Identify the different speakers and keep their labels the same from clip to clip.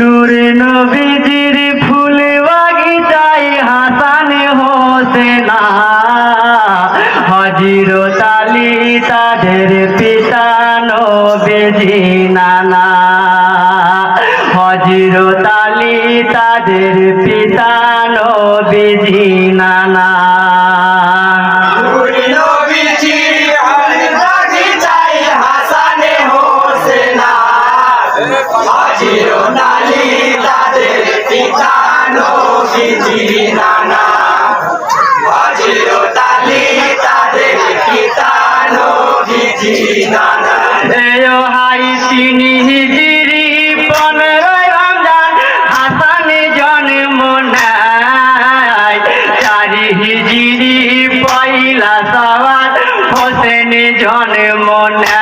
Speaker 1: নূরে নবীজির ফুলে বাগি তাই হাসানে হোসেনা। হজির তালি তাদের পিতা নবীজি নানা। হজির তালি তাদের পিতা নবীজি নানা। হারি তিনি হিজিরি, পনেরোই রমজান, হাসানে জন্ম নেয়। চারি হিজিরি, পয়লা সওয়াল হোসেনে জন্ম নেয়।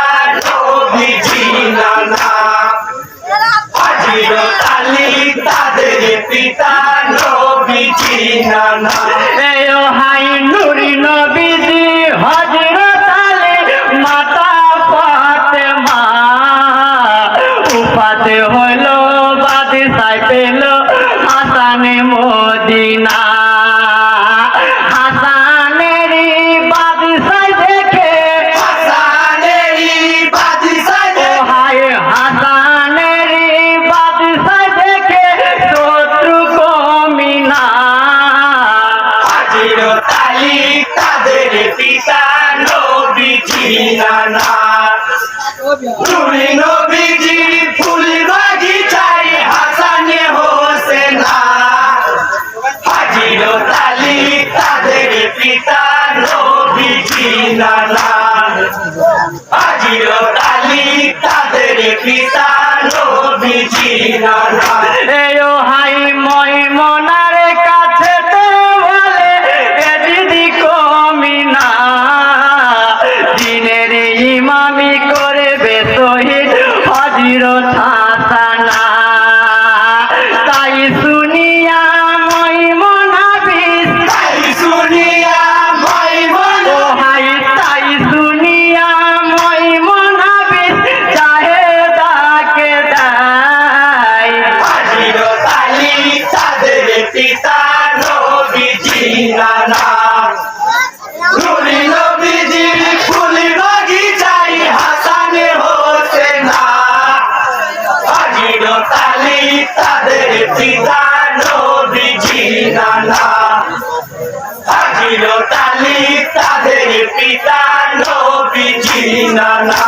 Speaker 1: নবী জানা
Speaker 2: নবী নবী তাদের পিতা নবীজি নানা তাদের পিতা নবীজি নানা তালি তাদের পিতা নবীজি নানা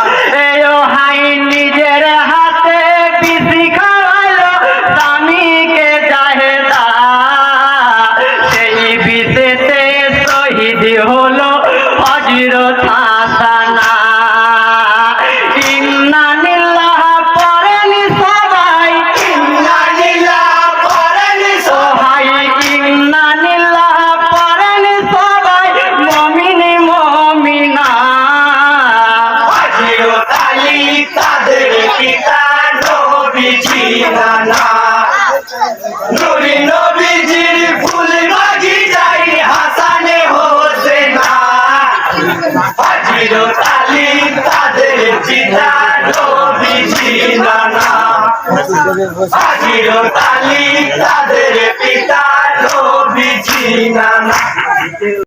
Speaker 2: হাজির তালি তাদের পিতা নবীজি নানা